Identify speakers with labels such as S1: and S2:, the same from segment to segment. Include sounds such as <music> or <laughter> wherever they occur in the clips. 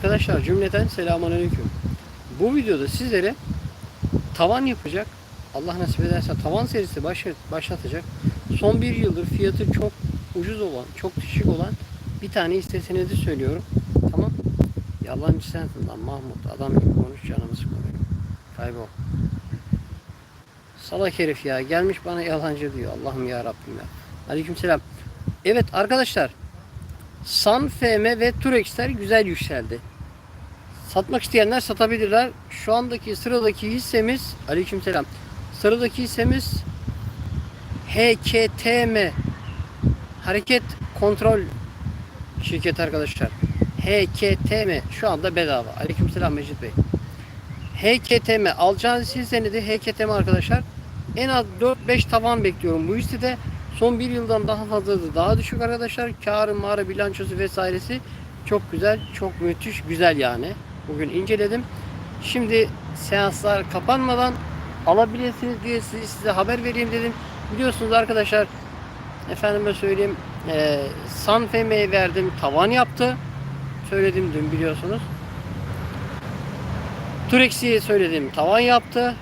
S1: Arkadaşlar cümleten selamünaleyküm. Bu videoda sizlere tavan yapacak. Allah nasip ederse tavan serisi başlat, başlatacak. Son bir yıldır fiyatı çok ucuz olan, çok düşük olan bir tane istesini de söylüyorum. Tamam. Yalancı sensin lan Mahmut. Adam gibi konuş canımı sıkılıyor. Kaybol. Salak herif ya. Gelmiş bana yalancı diyor. Allah'ım ya Rabbim ya. Aleykümselam. Evet arkadaşlar. San FM ve Turex'ler güzel yükseldi. Satmak isteyenler satabilirler. Şu andaki sıradaki hissemiz aleykümselam. Sıradaki hissemiz HKTM Hareket Kontrol Şirketi arkadaşlar. HKTM şu anda bedava. Aleykümselam Mecit Bey. HKTM alacağınız hisseni de HKTM arkadaşlar. En az 4-5 tavan bekliyorum bu hissede. Son bir yıldan daha fazladır. Daha düşük arkadaşlar. Karı, mağara, bilançosu vesairesi çok güzel. Çok müthiş güzel yani. Bugün inceledim. Şimdi seanslar kapanmadan alabilirsiniz diye size, size haber vereyim dedim. Biliyorsunuz arkadaşlar efendime söyleyeyim e, Sanfeme'ye verdim tavan yaptı. Söyledim dün biliyorsunuz. Turexi'ye söyledim tavan yaptı.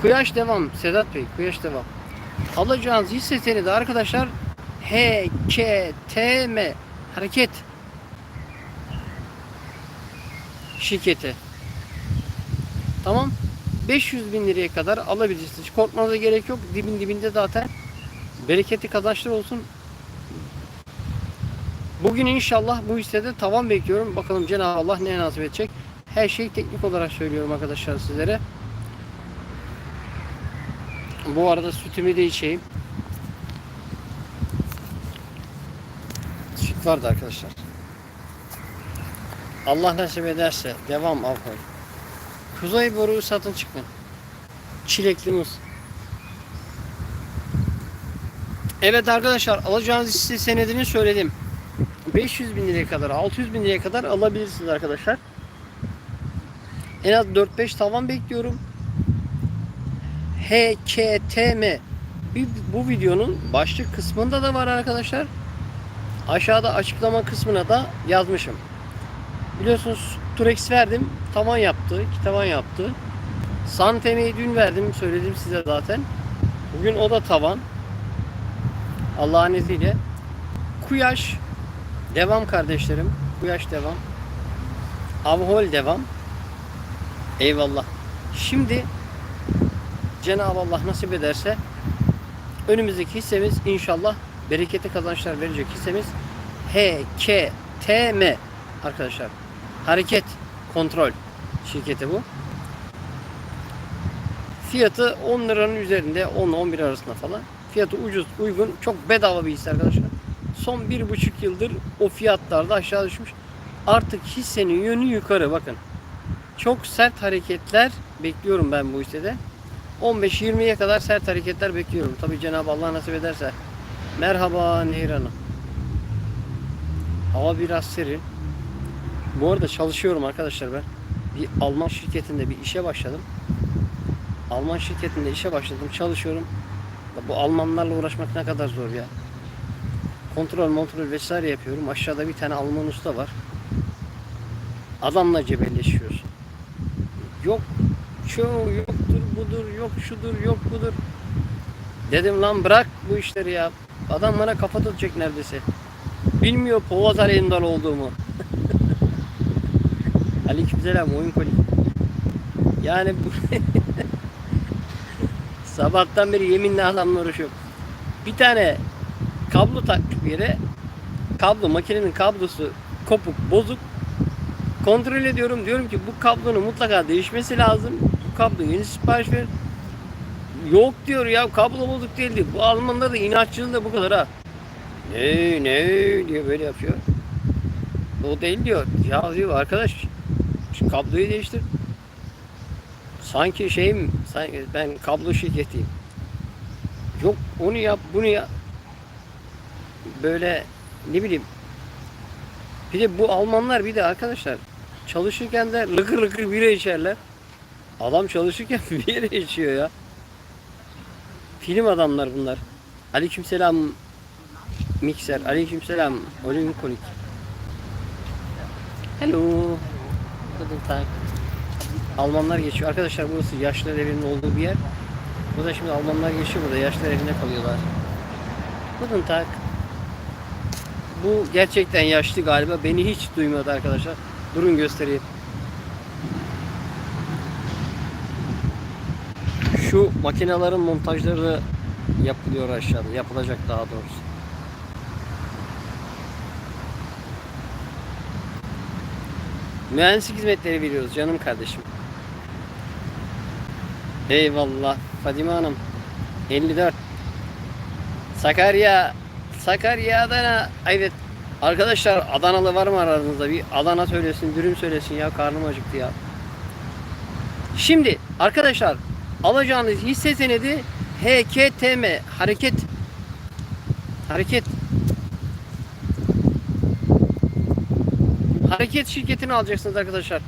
S1: Kuyaş devam Sedat Bey kuyaş devam. Alacağınız hisse senedi arkadaşlar HKTM hareket şirketi. Tamam. 500 bin liraya kadar alabilirsiniz. Korkmanıza gerek yok. Dibin dibinde zaten bereketli kazançlar olsun. Bugün inşallah bu hissede tavan bekliyorum. Bakalım Cenab-ı Allah ne nasip edecek. Her şey teknik olarak söylüyorum arkadaşlar sizlere. Bu arada sütümü de içeyim. Süt vardı arkadaşlar. Allah nasip ederse devam alkol. Kuzey boru satın çıkmayın. Çilekli muz. Evet arkadaşlar alacağınız hisse senedini söyledim. 500 bin liraya kadar 600 bin liraya kadar alabilirsiniz arkadaşlar. En az 4-5 tavan bekliyorum. HKTM bu videonun başlık kısmında da var arkadaşlar. Aşağıda açıklama kısmına da yazmışım. Biliyorsunuz Turex verdim. Tavan yaptı. iki tavan yaptı. Santeme'yi dün verdim. Söyledim size zaten. Bugün o da tavan. Allah'ın izniyle. Kuyaş devam kardeşlerim. Kuyaş devam. Avhol devam. Eyvallah. Şimdi Cenab-ı Allah nasip ederse önümüzdeki hissemiz inşallah bereketli kazançlar verecek hissemiz HKTM arkadaşlar. Hareket Kontrol şirketi bu. Fiyatı 10 liranın üzerinde 10-11 arasında falan. Fiyatı ucuz, uygun, çok bedava bir hisse arkadaşlar. Son bir buçuk yıldır o fiyatlarda aşağı düşmüş. Artık hissenin yönü yukarı bakın. Çok sert hareketler bekliyorum ben bu hissede. 15-20'ye kadar sert hareketler bekliyorum. Tabi Cenab-ı Allah nasip ederse. Merhaba Nehir Hanım. Hava biraz serin. Bu arada çalışıyorum arkadaşlar ben. Bir Alman şirketinde bir işe başladım. Alman şirketinde işe başladım. Çalışıyorum. Bu Almanlarla uğraşmak ne kadar zor ya. Kontrol kontrol vesaire yapıyorum. Aşağıda bir tane Alman usta var. Adamla cebelleşiyorsun. Yok şu yoktur budur yok şudur yok budur. Dedim lan bırak bu işleri ya. Adam bana kafa tutacak neredeyse. Bilmiyor Polat Alemdar olduğumu. Aleykümselam oyun koli. Yani bu <laughs> sabahtan beri yeminle adamla uğraşıyorum. Bir tane kablo takmış bir yere. Kablo makinenin kablosu kopuk bozuk. Kontrol ediyorum diyorum ki bu kablonun mutlaka değişmesi lazım. Bu kablo yeni sipariş ver. Yok diyor ya kablo bozuk değildi. Bu Almanlar da inatçılığı da bu kadar ha. Ne ne diyor böyle yapıyor. O değil diyor. Ya diyor arkadaş şu kabloyu değiştir. Sanki şeyim sanki ben kablo şirketiyim. Yok onu yap bunu yap. Böyle ne bileyim. Bir de bu Almanlar bir de arkadaşlar çalışırken de lıkır lıkır bira içerler. Adam çalışırken <laughs> bira içiyor ya. Film adamlar bunlar. Aleykümselam mikser. Aleykümselam konik. Hello. Guten Tag. Almanlar geçiyor. Arkadaşlar burası yaşlılar evinin olduğu bir yer. Burada şimdi Almanlar geçiyor burada. Yaşlılar evinde kalıyorlar. Guten Tag. Bu gerçekten yaşlı galiba. Beni hiç duymadı arkadaşlar. Durun göstereyim. Şu makinelerin montajları yapılıyor aşağıda. Yapılacak daha doğrusu. Mühendislik hizmetleri veriyoruz canım kardeşim. Eyvallah Fadime Hanım. 54. Sakarya. Sakarya Adana. Evet. Arkadaşlar Adanalı var mı aranızda? Bir Adana söylesin, dürüm söylesin ya. Karnım acıktı ya. Şimdi arkadaşlar alacağınız hisse senedi HKTM hareket hareket hareket şirketini alacaksınız arkadaşlar.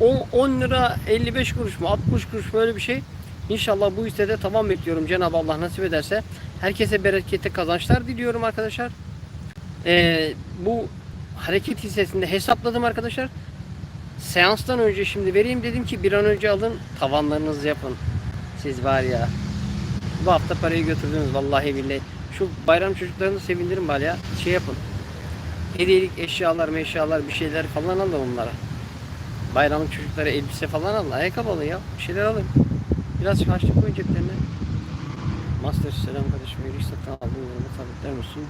S1: 10, 10 lira 55 kuruş mu 60 kuruş böyle bir şey. İnşallah bu hissede tamam bekliyorum Cenab-ı Allah nasip ederse. Herkese bereketli kazançlar diliyorum arkadaşlar. Ee, bu hareket hissesinde hesapladım arkadaşlar. Seanstan önce şimdi vereyim dedim ki bir an önce alın tavanlarınızı yapın. Siz var ya. Bu hafta parayı götürdünüz vallahi billahi. Şu bayram çocuklarını sevindirin bari ya. Şey yapın. Hediyelik eşyalar, meşyalar bir şeyler falan alın onlara. Bayramlık çocuklara elbise falan alın. Ayakkabı alın ya. Bir şeyler alın. Biraz harçlık koyun ceplerine. Master selam kardeşim. Yürüyüş satın aldım. Yorumu sabitler misin?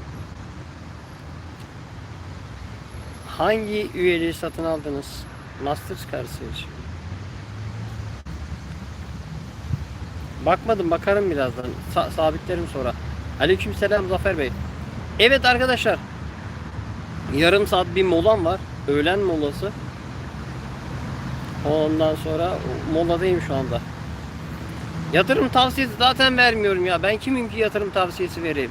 S1: Hangi üyeliği satın aldınız? Masters karşıya Bakmadım bakarım birazdan. Sa- sabitlerim sonra. Aleykümselam Zafer Bey. Evet arkadaşlar. Yarım saat bir molam var. Öğlen molası. Ondan sonra moladayım şu anda. Yatırım tavsiyesi zaten vermiyorum ya. Ben kimim ki yatırım tavsiyesi vereyim?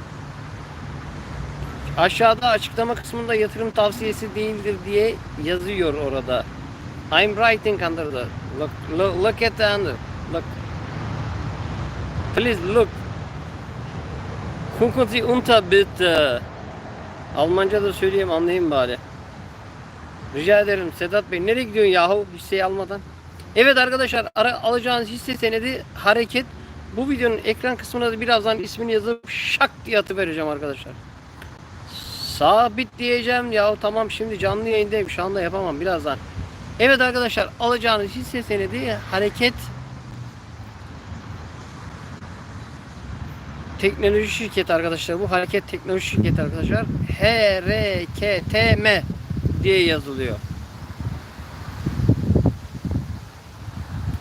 S1: Aşağıda açıklama kısmında yatırım tavsiyesi değildir diye yazıyor orada. I'm writing under the look, look, look at the under. Look. Please look. Gucken Sie unter bitte. Almanca da söyleyeyim anlayayım bari. Rica ederim Sedat Bey. Nereye gidiyorsun yahu hisseyi almadan? Evet arkadaşlar ara, alacağınız hisse senedi hareket. Bu videonun ekran kısmına da birazdan ismini yazıp şak diye atıvereceğim arkadaşlar. Sabit diyeceğim ya tamam şimdi canlı yayındayım şu anda yapamam birazdan. Evet arkadaşlar alacağınız hisse senedi hareket teknoloji şirketi arkadaşlar bu hareket teknoloji şirketi arkadaşlar HRKTM diye yazılıyor.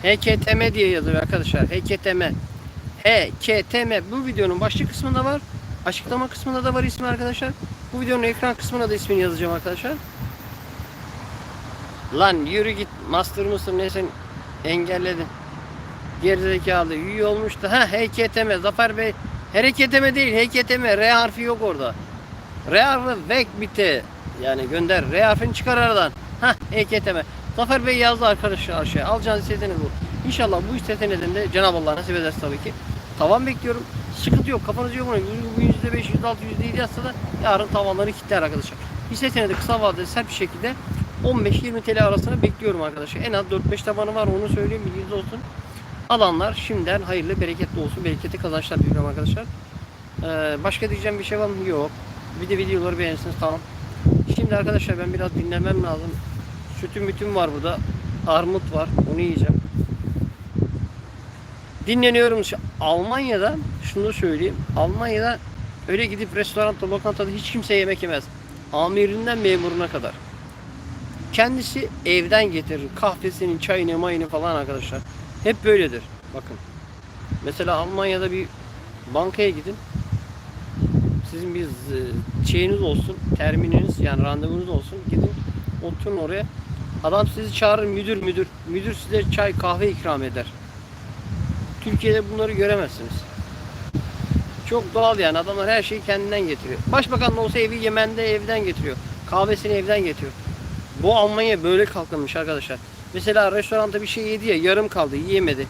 S1: HKTM diye yazılıyor arkadaşlar. HKTM. HKTM bu videonun başlık kısmında var. Açıklama kısmında da var ismi arkadaşlar. Bu videonun ekran kısmına da ismini yazacağım arkadaşlar. Lan yürü git master mısın ne sen engelledin. Gerizekalı üye olmuş da ha HKTM Zafer Bey HKTM değil HKTM R harfi yok orada. R harfi vek bitti. Yani gönder R harfini çıkar aradan. Ha HKTM. Zafer Bey yazdı arkadaşlar aşağıya. Alacağınız hisseden bu. İnşallah bu hisse senedinde Cenab-ı Allah nasip ederse tabii ki. Tavan bekliyorum. Sıkıntı yok. Kafanızı yok. Bu %5, %6, %7 yazsa da yarın tavanları kilitler arkadaşlar. Hisse senedi kısa vadede sert bir şekilde 15-20 TL arasına bekliyorum arkadaşlar. En az 4-5 tabanı var onu söyleyeyim bilginiz olsun. Alanlar şimdiden hayırlı bereketli olsun. Bereketli kazançlar diliyorum arkadaşlar. Ee, başka diyeceğim bir şey var mı? Yok. Bir de videoları beğenirsiniz tamam. Şimdi arkadaşlar ben biraz dinlemem lazım. Sütüm bütün var burada. Armut var. Onu yiyeceğim. Dinleniyorum. Almanya'da şunu söyleyeyim. Almanya'da öyle gidip restoranda, lokantada hiç kimse yemek yemez. Amirinden memuruna kadar. Kendisi evden getirir. Kahvesinin, çayını, mayını falan arkadaşlar. Hep böyledir. Bakın. Mesela Almanya'da bir bankaya gidin. Sizin bir şeyiniz olsun, termininiz yani randevunuz olsun. Gidin oturun oraya. Adam sizi çağırır müdür müdür. Müdür size çay kahve ikram eder. Türkiye'de bunları göremezsiniz. Çok doğal yani adamlar her şeyi kendinden getiriyor. Başbakan da olsa evi Yemen'de evden getiriyor. Kahvesini evden getiriyor. Bu Almanya böyle kalkınmış arkadaşlar. Mesela restoranda bir şey yedi ya yarım kaldı yiyemedi.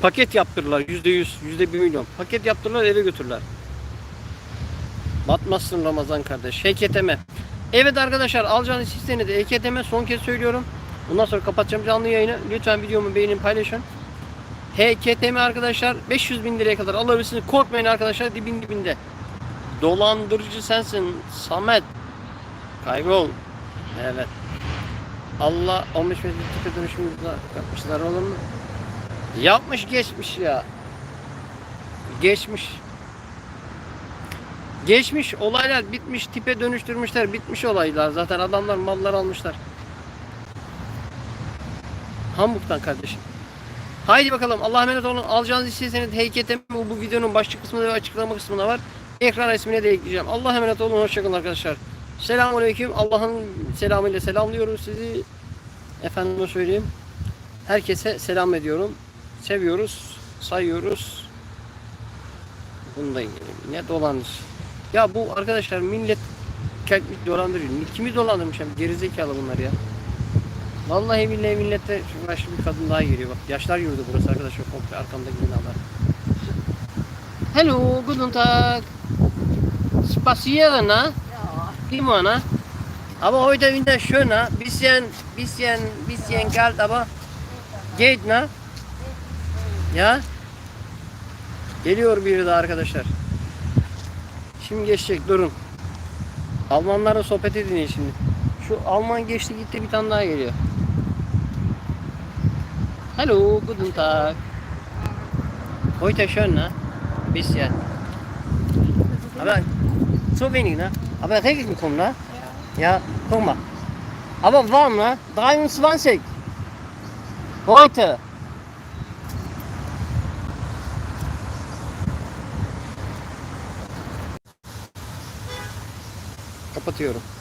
S1: Paket yaptırırlar yüzde yüz, yüzde bir milyon. Paket yaptırırlar eve götürürler. Batmazsın Ramazan kardeş. HKTM. Evet arkadaşlar alacağınız hisseni de EKTM son kez söylüyorum. Bundan sonra kapatacağım canlı yayını. Lütfen videomu beğenin paylaşın. HKTM arkadaşlar 500 bin liraya kadar alabilirsiniz. Korkmayın arkadaşlar dibin dibinde. Dolandırıcı sensin Samet. Kaybol. Evet. Allah 15 metre tipe dönüşümü yapmışlar olur mu? Yapmış geçmiş ya. Geçmiş. Geçmiş olaylar bitmiş tipe dönüştürmüşler bitmiş olaylar zaten adamlar mallar almışlar. Hamburg'dan kardeşim. Haydi bakalım Allah'a emanet olun. Alacağınız hissesini HKTM bu, videonun başlık kısmında ve açıklama kısmında var. Ekran resmine de ekleyeceğim. Allah'a emanet olun. Hoşçakalın arkadaşlar. Selamun Aleyküm. Allah'ın selamıyla selamlıyorum sizi. Efendime söyleyeyim. Herkese selam ediyorum. Seviyoruz. Sayıyoruz. Bunu da ne dolanır. Ya bu arkadaşlar millet kelplik dolandırıyor. Kimi dolandırmış hem gerizekalı bunlar ya. Vallahi billahi millette yaşlı bir kadın daha geliyor bak. Yaşlar yurdu burası arkadaşlar komple arkamdaki binalar. Hello, guten Tag. Spazieren, ne? Aber heute Winter schön, ne? Bisschen, bisschen, bisschen kalt, aber geht, ne? Ya? Geliyor biri daha arkadaşlar. Şimdi geçecek durun. Almanlarla sohbet edin şimdi. Şu Alman geçti gitti bir tane daha geliyor. Hallo, guten Tag. Heute schön, ne? Bisschen. Aber so wenig, ne? Aber Regen gekommen, ne? Ja, guck mal. Aber warm, ne? 23. Heute. Kapatıyorum.